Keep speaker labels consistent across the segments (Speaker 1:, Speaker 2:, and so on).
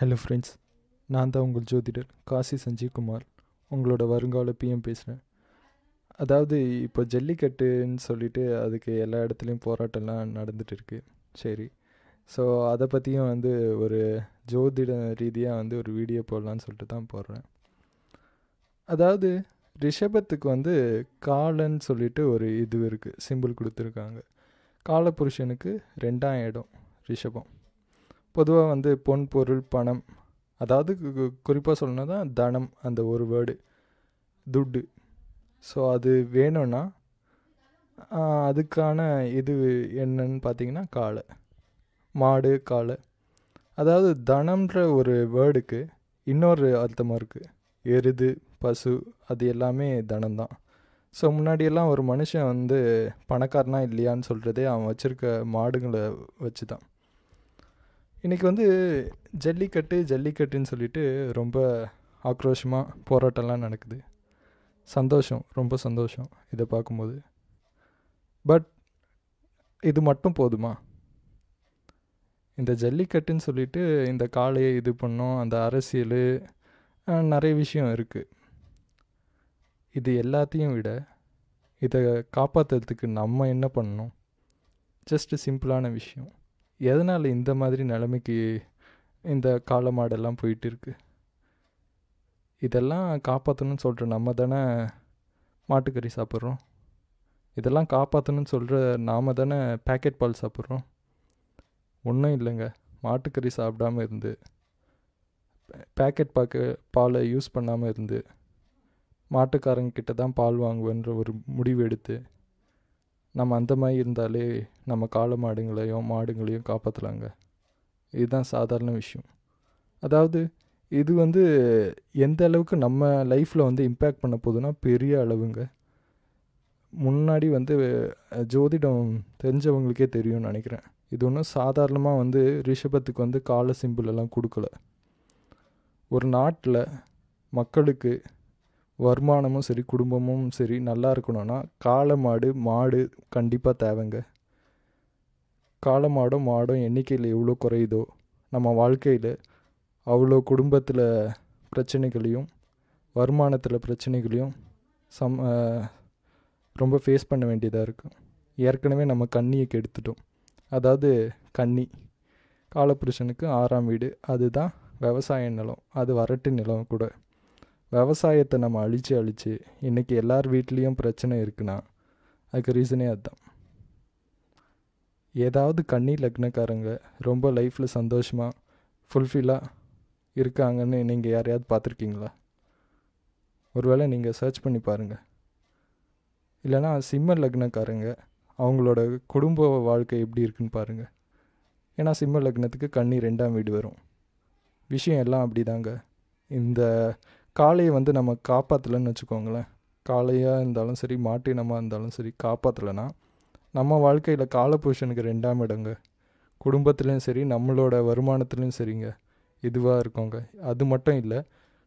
Speaker 1: Hello friends நான் தான் உங்கள் ஜோதிடர் காசி சஞ்சீவ்குமார். உங்களோட வருங்கால பிஎம் பேசுகிறேன் அதாவது இப்போ ஜல்லிக்கட்டுன்னு சொல்லிட்டு அதுக்கு எல்லா இடத்துலையும் போராட்டம்லாம் நடந்துட்டு இருக்கு. சரி. ஸோ அதை பற்றியும் வந்து ஒரு ஜோதிட ரீதியாக வந்து ஒரு வீடியோ போடலான்னு சொல்லிட்டு தான் போடுறேன். அதாவது ரிஷபத்துக்கு வந்து காலன்னு சொல்லிட்டு ஒரு இது இருக்குது சிம்பிள் கொடுத்துருக்காங்க. காலபுருஷனுக்கு ரெண்டாம் இடம் ரிஷபம். பொதுவாக வந்து பொன் பொருள் பணம். அதாவது குறிப்பாக சொல்லணும்னா தான் தனம் அந்த ஒரு வேர்டு துட்டு. ஸோ அது வேணும்னா அதுக்கான இது என்னன்னு பார்த்தீங்கன்னா காளை மாடு காளை அதாவது தனம்ன்ற ஒரு வேர்டுக்கு இன்னொரு அர்த்தமாக இருக்குது எருது பசு அது எல்லாமே தனம்தான் ஸோ முன்னாடியெல்லாம் ஒரு மனுஷன் வந்து பணக்காரனா இல்லையான்னு சொல்கிறதே அவன் வச்சுருக்க மாடுங்களை வச்சு தான் இன்றைக்கி வந்து ஜல்லிக்கட்டு ஜல்லிக்கட்டுன்னு சொல்லிட்டு ரொம்ப ஆக்ரோஷமாக போராட்டம்லாம் நடக்குது. சந்தோஷம் ரொம்ப சந்தோஷம் இதை பார்க்கும்போது. பட் இது மட்டும் போதுமா? இந்த ஜல்லிக்கட்டுன்னு சொல்லிட்டு இந்த காளையை இது பண்ணோம் அந்த அரசியல் நிறைய விஷயம் இருக்குது இது எல்லாத்தையும் விட இதை காப்பாற்றுறதுக்கு நம்ம என்ன பண்ணணும்? ஜஸ்ட் சிம்பிளான விஷயம். எதனால் இந்த மாதிரி நிலைமைக்கு இந்த காளை மாடெல்லாம் போயிட்டு இருக்கு இதெல்லாம் காப்பாற்றணும்னு சொல்கிற நம்ம தானே மாட்டுக்கறி சாப்பிட்றோம். இதெல்லாம் காப்பாற்றணும்னு சொல்கிற நாம தானே பேக்கெட் பால் சாப்பிட்றோம். ஒன்றும் இல்லைங்க. மாட்டுக்கறி சாப்பிடாம இருந்து பேக்கெட் பாக்கு பாலை யூஸ் பண்ணாமல் இருந்து மாட்டுக்காரங்கிட்ட தான் பால் வாங்குவேன்ற ஒரு முடிவு எடுத்து நம்ம அந்த மாதிரி இருந்தாலே நம்ம காளை மாடுங்களையும் மாடுங்களையும் காப்பாற்றலாங்க இதுதான் சாதாரண விஷயம். அதாவது இது வந்து எந்த அளவுக்கு நம்ம லைஃப்பில் வந்து இம்பேக்ட் பண்ண போகுதுன்னா பெரிய அளவுங்க. முன்னாடி வந்து ஜோதிடம் தெரிஞ்சவங்களுக்கே தெரியும்னு நினைக்கிறேன். இது ஒன்றும் சாதாரணமாக வந்து ரிஷபத்துக்கு வந்து கால சிம்பிள் எல்லாம் கொடுக்கல. ஒரு நாட்டில் மக்களுக்கு வருமானமும் சரி குடும்பமும் சரி நல்லா இருக்கணும்னா காளை மாடு மாடு கண்டிப்பாக தேவைங்க. காளை மாடும் மாடும் எண்ணிக்கையில் எவ்வளோ குறையுதோ நம்ம வாழ்க்கையில் அவ்வளோ குடும்பத்தில் பிரச்சனைகளையும் வருமானத்தில் பிரச்சனைகளையும் சம் ரொம்ப ஃபேஸ் பண்ண வேண்டியதாக இருக்கும் ஏற்கனவே நம்ம கண்ணியை கெடுத்துட்டோம். அதாவது கன்னி. காலபுருஷனுக்கு ஆறாம் வீடு. அதுதான் விவசாய நிலம். அது வறட்டு நிலம் கூட. விவசாயத்தை நம்ம அழித்து அழித்து இன்றைக்கி எல்லார் வீட்லேயும் பிரச்சனை இருக்குன்னா அதுக்கு ரீசனே அதுதான் ஏதாவது கண்ணி லக்னக்காரங்க ரொம்ப லைஃப்பில் சந்தோஷமாக ஃபுல்ஃபில்லாக இருக்காங்கன்னு நீங்கள் யாரையாவது பார்த்துருக்கீங்களா? ஒருவேளை நீங்கள் சர்ச் பண்ணி பாருங்கள் இல்லைனா சிம்ம லக்னக்காரங்க அவங்களோட குடும்ப வாழ்க்கை எப்படி இருக்குன்னு பாருங்கள் ஏன்னா சிம்ம லக்னத்துக்கு கண்ணி ரெண்டாம் வீடு வரும். விஷயம் எல்லாம் அப்படிதாங்க. இந்த காளையை வந்து நம்ம காப்பாற்றலைன்னு வச்சுக்கோங்களேன். காளையாக இருந்தாலும் சரி மாட்டினமாக இருந்தாலும் சரி காப்பாற்றலைன்னா நம்ம வாழ்க்கையில் காலபுருஷனுக்கு ரெண்டாம் இடங்க. குடும்பத்துலேயும் சரி நம்மளோட வருமானத்துலேயும் சரிங்க. இதுவாக இருக்கோங்க. அது மட்டும் இல்லை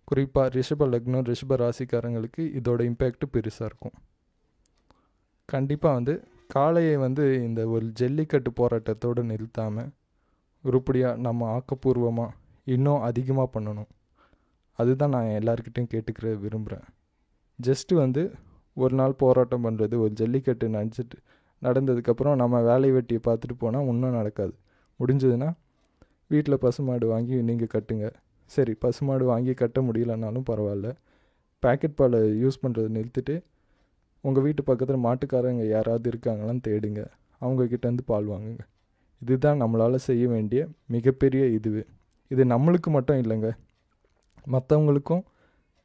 Speaker 1: குறிப்பாக ரிஷப லக்னம் ரிஷப ராசிக்காரங்களுக்கு இதோட இம்பேக்ட் பெருசாக இருக்கும். கண்டிப்பாக வந்து காளையை வந்து இந்த ஒரு ஜல்லிக்கட்டு போராட்டத்தோடு நிறுத்தாமல் உருப்படியாக நம்ம ஆக்கப்பூர்வமாக இன்னும் அதிகமாக பண்ணணும். அதுதான் நான் எல்லாருக்கிட்டையும் கேட்டுக்கிற விரும்புகிறேன் ஜஸ்ட்டு வந்து ஒரு நாள் போராட்டம் பண்ணுறது ஒரு ஜல்லிக்கட்டு நினச்சிட்டு நடந்ததுக்கப்புறம் நம்ம வேலை வெட்டியை பார்த்துட்டு போனால் ஒன்றும் நடக்காது. முடிஞ்சதுன்னா வீட்டில் பசுமாடு வாங்கி நீங்கள் கட்டுங்க. சரி பசுமாடு வாங்கி கட்ட முடியலனாலும் பரவாயில்ல. பேக்கெட் பாலை யூஸ் பண்ணுறதை நிறுத்திட்டு உங்கள் வீட்டு பக்கத்தில் மாட்டுக்காரங்க யாராவது இருக்காங்களான்னு தேடுங்க. அவங்கக்கிட்டேருந்து பால் வாங்குங்க. இதுதான் நம்மளால் செய்ய வேண்டிய மிகப்பெரிய இதுவு. இது நம்மளுக்கு மட்டும் இல்லைங்க. மற்றவங்களுக்கும்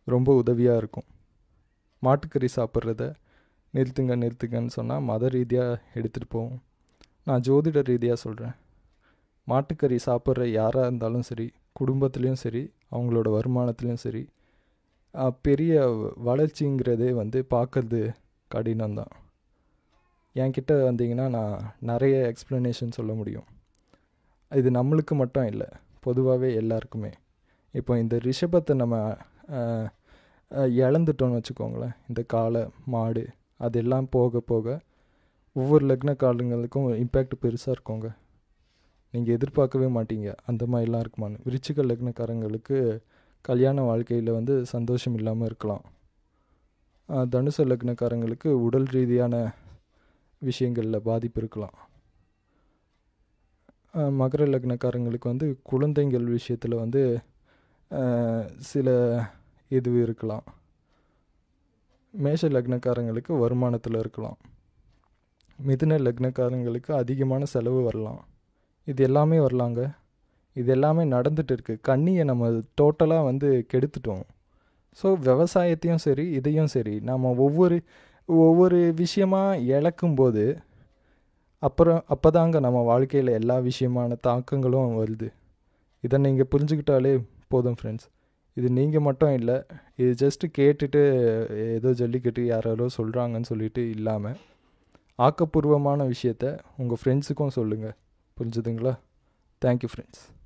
Speaker 1: ரொம்ப உதவியாக இருக்கும். மாட்டுக்கறி சாப்பிட்றத நிறுத்துங்க நிறுத்துங்கன்னு சொன்னால் மத ரீதியாக எடுத்துகிட்டு போவோம். நான் ஜோதிட ரீதியாக சொல்கிறேன் மாட்டுக்கறி சாப்பிட்ற யாராக இருந்தாலும் சரி குடும்பத்துலேயும் சரி அவங்களோட வருமானத்துலேயும் சரி பெரிய வளர்ச்சிங்கிறதே வந்து பார்க்கறது கடினம்தான். என்கிட்ட வந்தீங்கன்னா நான் நிறைய எக்ஸ்ப்ளனேஷன் சொல்ல முடியும். இது நம்மளுக்கு மட்டும் இல்லை பொதுவாகவே எல்லாருக்குமே. இப்போ இந்த ரிஷபத்தை நம்ம இழந்துட்டோம்னு வச்சுக்கோங்களேன். இந்த காளை மாடு அதெல்லாம் போக போக ஒவ்வொரு லக்ன காலங்களுக்கும் இம்பேக்ட் பெருசாக இருக்குங்க. நீங்கள் எதிர்பார்க்கவே மாட்டீங்க. அந்த மாதிரிலாம் இருக்குமான்னு. விருச்சிக லக்னக்காரங்களுக்கு கல்யாண வாழ்க்கையில் வந்து சந்தோஷம் இல்லாமல் இருக்கலாம். ஆஹ் தனுசு லக்னக்காரங்களுக்கு உடல் ரீதியான விஷயங்களில் பாதிப்பு இருக்கலாம். மகர லக்னக்காரங்களுக்கு வந்து குழந்தைங்கள் விஷயத்தில் வந்து சில இது இருக்கலாம். மேஷ லக்னக்காரங்களுக்கு வருமானத்தில் இருக்கலாம். மிதுன லக்னக்காரங்களுக்கு அதிகமான செலவு வரலாம். இது எல்லாமே வரலாங்க. இது எல்லாமே நடந்துட்டு இருக்குது கண்ணியை நம்ம டோட்டலாக வந்து கெடுத்துட்டோம். ஸோ விவசாயத்தையும் சரி இதையும் சரி நம்ம ஒவ்வொரு ஒவ்வொரு விஷயமாக இழக்கும்போது அப்புறம் அப்போ தாங்க நம்ம வாழ்க்கையில் எல்லா விஷயமான தாக்கங்களும் வருது. இதை நீங்கள் புரிஞ்சுக்கிட்டாலே போதும் ஃப்ரெண்ட்ஸ் இது நீங்கள் மட்டும் இல்லை இது ஜஸ்ட்டு கேட்டுட்டு ஏதோ ஜல்லிக்கட்டு யாரோ சொல்கிறாங்கன்னு சொல்லிட்டு இல்லாமல் ஆக்கப்பூர்வமான விஷயத்த உங்கள் ஃப்ரெண்ட்ஸுக்கும் சொல்லுங்கள் புரிஞ்சுதுங்களா? Thank you friends